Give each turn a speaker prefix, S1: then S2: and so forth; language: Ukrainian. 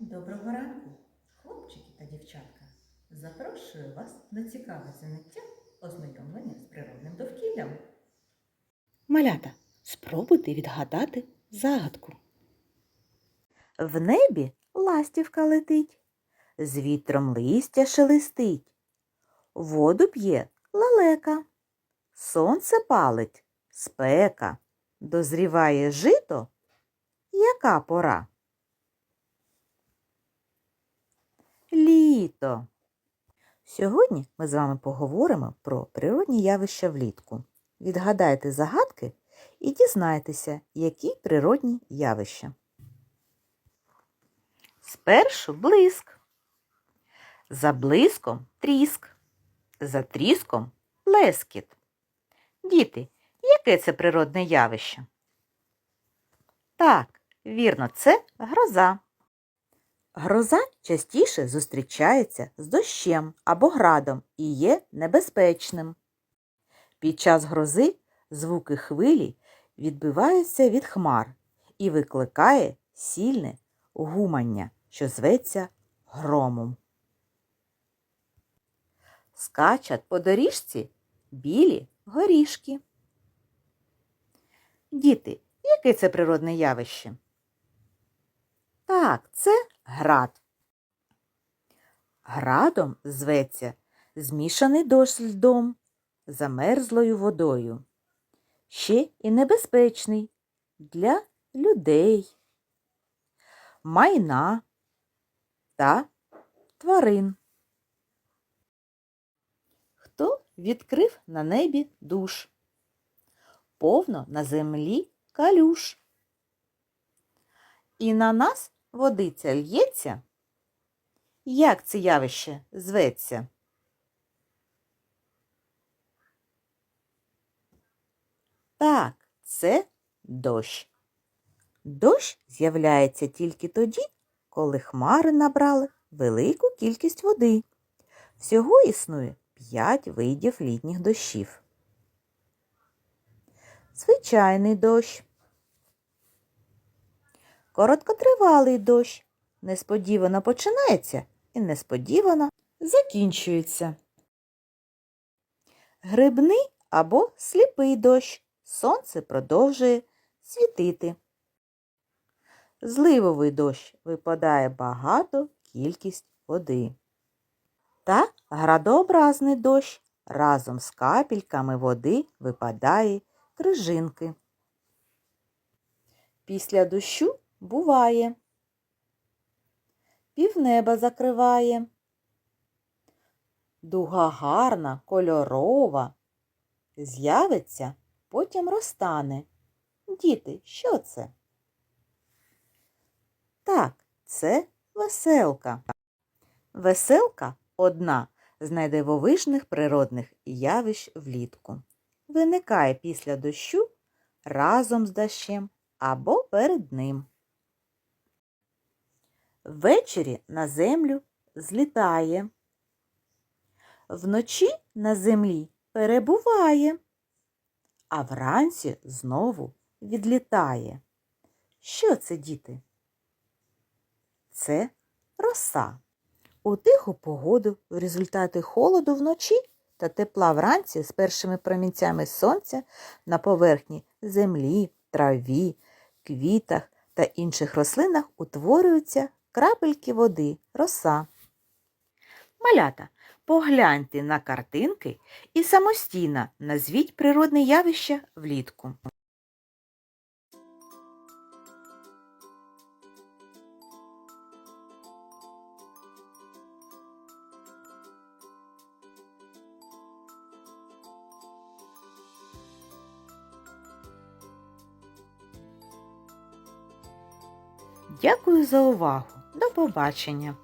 S1: Доброго ранку, хлопчики та дівчатка. Запрошую вас на цікаве заняття ознайомлення з природним довкіллям.
S2: Малята, спробуйте відгадати загадку. В небі ластівка летить, з вітром листя шелестить, воду п'є лелека, сонце палить спека, дозріває жито. Яка пора? Літо. Сьогодні ми з вами поговоримо про природні явища влітку. Відгадайте загадки і дізнайтеся, які природні явища. Спершу блиск. За блиском тріск. За тріском лескіт. Діти, яке це природне явище? Так, вірно, це гроза. Гроза частіше зустрічається з дощем або градом і є небезпечним. Під час грози звуки хвилі відбиваються від хмар і викликає сильне гумання, що зветься громом. Скачать по доріжці білі горішки. Діти, яке це природне явище? Так, це град. Градом зветься змішаний дощ льдом, замерзлою водою. Ще і небезпечний для людей, майна та тварин. Хто відкрив на небі душ? Повно на землі калюш. І на нас водиця л'ється? Як це явище зветься? Так, це дощ. Дощ з'являється тільки тоді, коли хмари набрали велику кількість води. Всього існує п'ять видів літніх дощів. Звичайний дощ. Короткотривалий дощ несподівано починається і несподівано закінчується. Грибний або сліпий дощ. Сонце продовжує світити. Зливовий дощ випадає багато кількість води. Та градообразний дощ разом з капельками води випадає крижинки. Після дощу буває. Півнеба закриває. Дуга гарна, кольорова. З'явиться, потім розтане. Діти, що це? Так, це веселка. Веселка одна з найдивовижних природних явищ влітку. Виникає після дощу разом з дощем або перед ним. Ввечері на землю злітає. Вночі на землі перебуває, а вранці знову відлітає. Що це, діти? Це роса. У тиху погоду в результаті холоду вночі та тепла вранці з першими промінцями сонця на поверхні землі, траві, квітах та інших рослинах утворюються крапельки води, роса. Малята, погляньте на картинки і самостійно назвіть природне явище влітку. Дякую за увагу. До побачення!